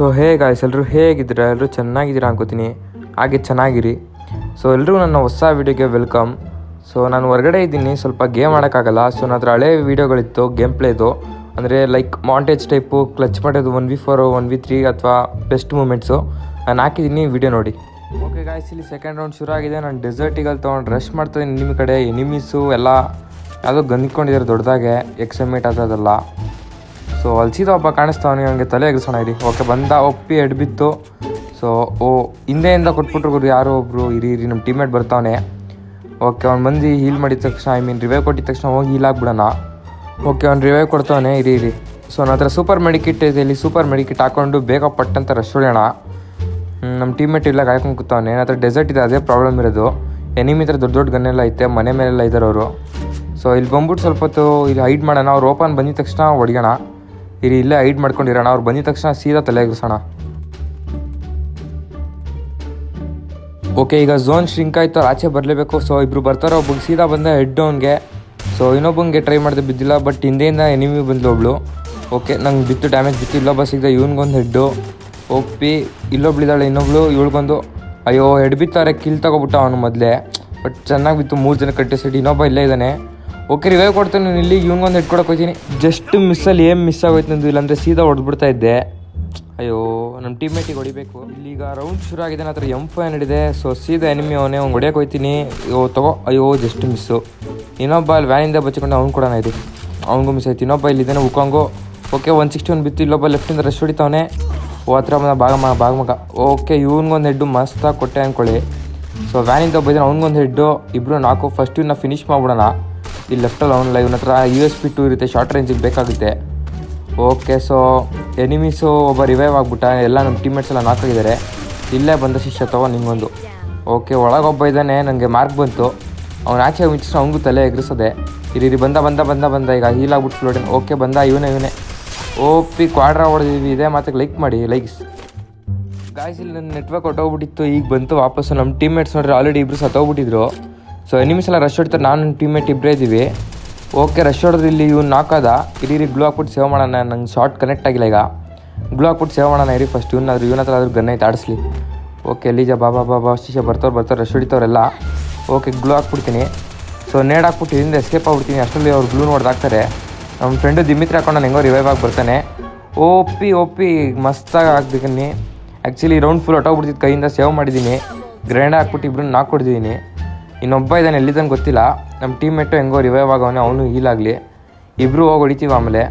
So hey guys ಎಲ್ಲರೂ ಹೇಗಿದ್ದೀರಾ? ಎಲ್ಲರೂ ಚೆನ್ನಾಗಿದ್ದೀರಾ ಅನ್ಕೋತೀನಿ. ಹಾಗೆ ಚೆನ್ನಾಗಿರಿ. ಸೊ ಎಲ್ಲರೂ ನನ್ನ ಹೊಸ ವೀಡಿಯೋಗೆ ವೆಲ್ಕಮ್. ಸೊ ನಾನು ಹೊರಗಡೆ ಇದ್ದೀನಿ. ಸ್ವಲ್ಪ ಗೇಮ್ ಆಡೋಕ್ಕಾಗಲ್ಲ. ಸೊ ನನ್ನ ಹತ್ರ ಹಳೆ ವೀಡಿಯೋಗಳಿತ್ತು. ಗೇಮ್ ಪ್ಲೇದು. ಅಂದರೆ ಲೈಕ್ ಮಾಂಟೇಜ್ ಟೈಪು ಕ್ಲಚ್ ಮಾಡೋದು one v four one v three ಅಥವಾ ಬೆಸ್ಟ್ ಮೂಮೆಂಟ್ಸು ನಾನು ಹಾಕಿದ್ದೀನಿ. ವೀಡಿಯೋ ನೋಡಿ. ಓಕೆ ಗಾಯ್ಸ್ ಇಲ್ಲಿ ಸೆಕೆಂಡ್ ರೌಂಡ್ ಶುರು ಆಗಿದೆ. ನಾನು ಡೆಸರ್ಟಿಗಲ್ಲಿ ತೊಗೊಂಡು ರಶ್ ಮಾಡ್ತೀನಿ ನಿಮ್ಮ ಕಡೆ. ಎನಿಮೀಸು ಎಲ್ಲ ಯಾವುದೋ ಗಂದ್ಕೊಂಡಿದ್ದಾರೆ ದೊಡ್ಡದಾಗೆ. ಎಕ್ಸಮೇಟ್ ಅದಲ್ಲ ಸೊ ಅಲ್ಲಿ ಸೀದಾ ಒಬ್ಬ ಕಾಣಿಸ್ತಾವನಿ ನನಗೆ ತಲೆ ಎಗ್ಸೋಣ ಇರಿ. ಓಕೆ, ಬಂದ, ಒಪ್ಪಿ ಎಡ್ಬಿತ್ತು ಸೊ ಓ, ಹಿಂದೆಯಿಂದ ಕೊಟ್ಬಿಟ್ರು ಗುರು, ಯಾರೋ ಒಬ್ಬರು ಇರಿ ಇರಿ ನಮ್ಮ ಟೀಮೇಟ್ ಬರ್ತಾವನೆ. ಓಕೆ, ಅವ್ನು ಬಂದು ಹೀಲ್ ಮಾಡಿದ ತಕ್ಷಣ ಐ ಮೀನ್ ರಿವೈವ್ ಕೊಟ್ಟಿದ ತಕ್ಷಣ ಹೋಗಿ ಹೀಲ್ ಆಗ್ಬಿಡೋಣ. ಓಕೆ, ಅವ್ನು ರಿವೈವ್ ಕೊಡ್ತಾವನೆ, ಇರಿ ಇರಿ. ಸೊ ನನ್ನ ಹತ್ರ ಸೂಪರ್ ಮೆಡಿಕಿಟ್ ಇದೆ, ಇಲ್ಲಿ ಸೂಪರ್ ಮೆಡಿಕಿಟ್ ಹಾಕೊಂಡು ಬೇಗ ಪಟ್ಟಂತ ರಶ್ ಹೊಡೆಯೋಣ. ನಮ್ಮ ಟೀಮೇಟ್ ಇಲ್ಲ, ಕಾಯ್ಕೊಂಡು ಕೂತವನೆ. ನನ್ನ ಹತ್ರ ಡೆಸರ್ಟ್ ಇದೆ, ಅದೇ ಪ್ರಾಬ್ಲಮ್ ಇರೋದು. ಎನಿಮಿ ಹತ್ರ ದೊಡ್ಡ ದೊಡ್ಡ ಗನ್ನೆಲ್ಲ ಐತೆ, ಮನೆ ಮೇಲೆಲ್ಲ ಇದ್ದಾರೆ ಅವರು. ಸೊ ಇಲ್ಲಿ ಬಂದ್ಬಿಟ್ಟು ಸ್ವಲ್ಪ ಹೊತ್ತು ಇಲ್ಲಿ ಹೈಡ್ ಮಾಡೋಣ. ಅವ್ರು ಓಪನ್ ಬಂದಿದ ತಕ್ಷಣ ಹೊಡಿಯೋಣ. ಇಲ್ಲಿ ಇಲ್ಲೇ ಹೈಡ್ ಮಾಡ್ಕೊಂಡಿರೋಣ. ಅವ್ರು ಬಂದಿದ ತಕ್ಷಣ ಸೀದಾ ತಲೆ ಎಗರಿಸೋಣ ಓಕೆ, ಈಗ ಝೋನ್ ಶ್ರಿಂಕ್ ಆಯಿತು. ಆಚೆ ಬರಲೇಬೇಕು. ಸೊ ಇಬ್ರು ಬರ್ತಾರೋ. ಒಬ್ಬಗೆ ಸೀದಾ ಬಂದ ಹೆಡ್ ಡೌನ್ಗೆ ಸೊ ಇನ್ನೊಬ್ಬಂಗೆ ಟ್ರೈ ಮಾಡಿದೆ ಬಿದ್ದಿಲ್ಲ ಬಟ್ ಹಿಂದೆಯಿಂದ ಎನಿಮಿ ಬಂದ್ಲು ಒಬ್ಳು. ಓಕೆ ನಂಗೆ ಬಿತ್ತು ಡ್ಯಾಮೇಜ್ ಬಿತ್ತು. ಇಲ್ಲೊಬ್ಬ ಸಿಗ್ದೆ ಇವ್ನಿಗೊಂದು ಹೆಡ್ಡು ಒಪ್ಪಿ ಇಲ್ಲೊಬ್ಳಿದ್ದಾಳೆ ಇನ್ನೊಬ್ಳು, ಇವಳಿಗೊಂದು. ಅಯ್ಯೋ ಹೆಡ್ ಬಿತ್ತಾರೆ ಕಿಲ್ ತಗೊಬಿಟ್ಟ ಅವನು ಮೊದಲೇ. ಬಟ್ ಚೆನ್ನಾಗಿ ಬಿತ್ತು, ಮೂರು ಜನ ಕಟ್ಟಿ ಸೈಡ್ ಇನ್ನೊಬ್ಬ ಇಲ್ಲೇ ಇದ್ದಾನೆ. ಓಕೆ ರಿವೈವ್ ಕೊಡ್ತೀನಿ, ನಾನು ಇಲ್ಲಿ ಇವಂಗೊಂದು ಹೆಡ್ ಕೊಡಕ್ಕೆ ಹೋಗ್ತೀನಿ. ಜಸ್ಟ್ ಮಿಸ್ಸಲ್ಲಿ ಏನು ಮಿಸ್ ಆಗೋಯ್ತು ನಂದು ಇಲ್ಲಾಂದರೆ ಸೀದಾ ಹೊಡೆದ್ಬಿಡ್ತಾ ಇದ್ದೆ. ಅಯ್ಯೋ ನಮ್ಮ ಟೀಮೇಟಿಗೆ ಹೊಡಿಬೇಕು. ಇಲ್ಲಿಗ ರೌಂಡ್ ಶುರು ಆಗಿದೆ ನನ್ನ ಹತ್ರ ಎಂ ಫೈ ನಡೆದಿದೆ ಸೊ ಸೀದಾ ಎನಿಮಿ ಅವನೇ, ಅವ್ನು ಹೊಡಿಯೋಕೆ ಹೋಗ್ತೀನಿ. ಅಯ್ಯೋ ತಗೋ. ಅಯ್ಯೋ ಜಸ್ಟ್ ಮಿಸ್ಸು ಇನ್ನೊಬ್ಬ ಅಲ್ಲಿ ವ್ಯಾನಿಂದ ಬಚ್ಚಿಕೊಂಡು ಅವ್ನು ಕೂಡ ಇದು ಅವ್ನಿಗೂ ಮಿಸ್ ಆಯ್ತು. ಇನ್ನೊಬ್ಬ ಇಲ್ಲಿದ್ದಾನೆ ಉಕಾಂಗು ಓಕೆ ಒನ್ ಸಿಕ್ಸ್ಟಿ ಒನ್ ಬಿತ್ತು. ಇಲ್ಲೊಬ್ಬ ಲೆಫ್ಟಿಂದ ರಶ್ ಹೊಡಿತಾವನೆ. ಓ, ಹತ್ರ ಬಂದ ಭಾಗ ಮಗ ಭಾಗ ಮಗ ಓಕೆ ಇವ್ನಿಗೊಂದು ಹೆಡ್ಡು ಮಸ್ತಾಗಿ ಕೊಟ್ಟೆ ಅಂದ್ಕೊಳ್ಳಿ ಸೊ ವ್ಯಾನಿಂದ ಒಬ್ಬ ಇದ್ದಾನೆ, ಅವ್ನಿಗೊಂದು ಹೆಡ್ಡು ಇಬ್ಬರು ನಾಲ್ಕು ಫಸ್ಟ್ ಇವನ್ನ ಫಿನಿಶ್ ಮಾಡ್ಬಿಡೋಣ. ಇಲ್ಲಿ ಲೆಫ್ಟಲ್ಲಿ ಅವನಲ್ಲ ಇವನ ಹತ್ರ ಯು ಎಸ್ ಪಿ ಟು ಇರುತ್ತೆ ಶಾರ್ಟ್ ರೇಂಜಿಗೆ ಬೇಕಾಗುತ್ತೆ. ಓಕೆ ಸೊ ಎನಿಮೀಸು ಒಬ್ಬ ರಿವೈವ್ ಆಗಿಬಿಟ್ಟ, ಎಲ್ಲ ನಮ್ಮ ಟೀಮ್ಮೇಟ್ಸ್ ಎಲ್ಲ ನಾಲ್ಕಾಗಿದ್ದಾರೆ ಇಲ್ಲೇ ಬಂದ ಶಿಷ್ಯ ತಗೋ ನಿಂಗೊಂದು. ಓಕೆ ಒಳಗೊಬ್ಬ ಇದ್ದಾನೆ ನನಗೆ ಮಾರ್ಕ್ ಬಂತು. ಅವ್ನು ಆಚೆ ಮಿಚ್ಚಿಸ್ ಅವನಿಗೂ ತಲೆ ಎಗ್ರಿಸೋದೆ. ಇರಿ ಬಂದ ಬಂದ ಬಂದ ಬಂದ, ಈಗ ಹೀಲ್ ಆಗ್ಬಿಟ್ಟು ಫ್ಲೋಟಿನ್ ಓಕೆ ಬಂದ, ಇವನೇ ಇವನೇ. ಓಪಿ ಕ್ವಾಡ್ರ ಹೊಡೆದಿದ್ವಿ, ಇದೇ ಮಾತಿಗೆ ಲೈಕ್ ಮಾಡಿ ಲೈಕ್ಸ್ ಗಾಯ್ಸ್ ಇಲ್ಲಿ ನನ್ನ ನೆಟ್ವರ್ಕ್ ಹೊಟ್ಟೋಗ್ಬಿಟ್ಟಿತ್ತು ಈಗ ಬಂತು ವಾಪಸ್ಸು. ನಮ್ಮ ಟೀಮ್ಮೇಟ್ಸ್ ನೋಡ್ರಿ ಆಲ್ರೆಡಿ ಇಬ್ಬರು ಸತ್ತೋಗ್ಬಿಟ್ಟಿದ್ರು. ಸೊ ಎನಿಮಿಸ್ ಎಲ್ಲ ರಶ್ ಹೊಡ್ತಾರೆ ನಾನು ಟೀಮೇಟ್ ಇಬ್ಬರೇ ಇದ್ದೀವಿ ಓಕೆ ರಶ್ ಹೊಡೆದ್ರೆ ಇಲ್ಲಿ ಇವ್ನು ನಾಕದ ಇರಿ ಗ್ಲೂ ಹಾಕ್ಬಿಟ್ಟು ಸೇವ್ ಮಾಡೋಣ. ನಂಗೆ ಶಾರ್ಟ್ ಕನೆಕ್ಟ್ ಆಗಿಲ್ಲ ಈಗ. ಗ್ಲೂ ಹಾಕ್ಬಿಟ್ಟು ಸೇವ್ ಮಾಡೋಣ, ಇರಿ ಫಸ್ಟ್ ಇವನಾದ್ರು ಇವನ ಹತ್ರ ಆದರೂ ಗನ್ ಆಡಿಸ್ಲಿ. ಓಕೆ ಎಲ್ಲಿಜ ಬಾಬಾ ಬಾಬಾ ಶಿಷ್ಯ ಬರ್ತವ್ರು ಬರ್ತಾರೆ ರಶ್ ಹೊಡಿತವ್ರೆಲ್ಲ. ಓಕೆ ಗ್ಲೂ ಹಾಕ್ಬಿಡ್ತೀನಿ. ಸೊ ನೇಡ್ ಹಾಕ್ಬಿಟ್ಟು ಇದರಿಂದ ಎಸ್ಕೇಪ್ ಆಗ್ಬಿಡ್ತೀನಿ. ಅಷ್ಟರಲ್ಲಿ ಅವ್ರು ಗ್ಲೂ ನೋಡ್ದಾಕ್ತಾರೆ ನಮ್ಮ ಫ್ರೆಂಡು ದಿಮಿತ್ರ ಹಾಕೊಂಡು ನಾನು ಹೆಂಗೋ ರಿವೈವ್ ಆಗಿ ಬರ್ತಾನೆ. ಓಪಿ ಓಪಿ, ಮಸ್ತಾಗಿ ಹಾಕ್ಬೇಕನ್ನಿ. ಆ್ಯಕ್ಚುಲಿ ರೌಂಡ್ ಫುಲ್ ಹೊಟ್ಟೋಗ್ಬಿಡ್ತಿದ್ದು ಕೈಯಿಂದ ಸೇವ್ ಮಾಡಿದ್ದೀನಿ. ಗ್ರೈಂಡ್ ಹಾಕ್ಬಿಟ್ಟು ಇಬ್ರು ನಾಕ್ ಇನ್ನೊಬ್ಬ ಇದ್ದಾನೆ ಎಲ್ಲಿದ್ದಾನೆ ಗೊತ್ತಿಲ್ಲ. ನಮ್ಮ ಟೀಮ್ಮೇಟು ಹೆಂಗೋ ರಿವೈವ್ ಆಗವನೆ ಅವನು ಹೀಲಾಗಲಿ ಇಬ್ಬರು ಹೋಗಿ ಹೊಡಿತೀವಿ ಆಮೇಲೆ.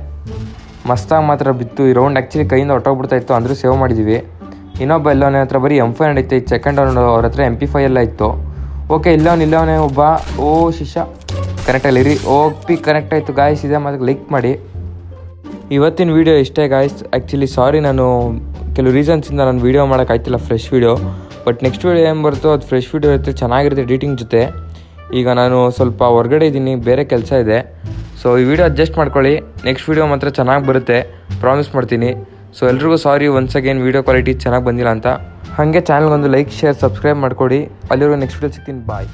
ಮಸ್ತಾಗಿ ಮಾತ್ರ ಬಿತ್ತು, ಈ ರೌಂಡ್ ಆ್ಯಕ್ಚುಲಿ ಕೈಯಿಂದ ಹೊಟ್ಟೋಗ್ಬಿಡ್ತಾ ಇತ್ತು, ಅಂದರೂ ಸೇವ್ ಮಾಡಿದ್ವಿ. ಇನ್ನೊಬ್ಬ ಎಲ್ಲವನ ಹತ್ರ ಬರೀ ಎಂ ಫೈ ನಡೀತೆ ಇತ್ತು ಸೆಕೆಂಡ್ ರೌಂಡ್ ಅವ್ರ ಹತ್ರ ಎಂ ಪಿ ಫೈ ಎಲ್ಲ ಇತ್ತು. ಓಕೆ ಇಲ್ಲವನು, ಇಲ್ಲವನೇ, ಒಬ್ಬ, ಓ ಶಿಷ್ಯ. ಕರೆಕ್ಟಲ್ಲಿ ಇರಿ ಓ ಪಿ ಕನೆಕ್ಟ್ ಆಯಿತು ಗಾಯಸ್ ಇದೆ ಮತ್ತು ಲೈಕ್ ಮಾಡಿ. ಇವತ್ತಿನ ವೀಡಿಯೋ ಇಷ್ಟೇ ಗಾಯ್ಸ್ ಆ್ಯಕ್ಚುಲಿ ಸಾರಿ ನಾನು ಕೆಲವು ರೀಸನ್ಸಿಂದ ನಾನು video ಮಾಡೋಕ್ಕಾಯ್ತಿಲ್ಲ fresh video but next video ಏನು ಬರುತ್ತೋ ಅದು ಫ್ರೆಶ್ ವೀಡಿಯೋ ಇರುತ್ತೆ, ಚೆನ್ನಾಗಿರುತ್ತೆ ಎಡಿಟಿಂಗ್ ಜೊತೆ. ಈಗ ನಾನು ಸ್ವಲ್ಪ ಹೊರಗಡೆ ಇದ್ದೀನಿ, ಬೇರೆ ಕೆಲಸ ಇದೆ. ಸೊ ಈ ವಿಡಿಯೋ ಅಡ್ಜಸ್ಟ್ ಮಾಡ್ಕೊಳ್ಳಿ. ನೆಕ್ಸ್ಟ್ ವೀಡಿಯೋ ಮಾತ್ರ ಚೆನ್ನಾಗಿ ಬರುತ್ತೆ. ಪ್ರಾಮಿಸ್ ಮಾಡ್ತೀನಿ. ಸೊ ಎಲ್ರಿಗೂ sorry once again video quality ಚೆನ್ನಾಗಿ ಬಂದಿಲ್ಲ ಅಂತ. ಹಾಗೆ ಚಾನಲ್ಗೊಂದು ಲೈಕ್ ಶೇರ್ ಸಬ್ಸ್ಕ್ರೈಬ್ ಮಾಡ್ಕೊಡಿ. ಅಲ್ಲಿರೋ ನೆಕ್ಸ್ಟ್ ವೀಡಿಯೋ ಸಿಗ್ತೀನಿ. ಬಾಯ್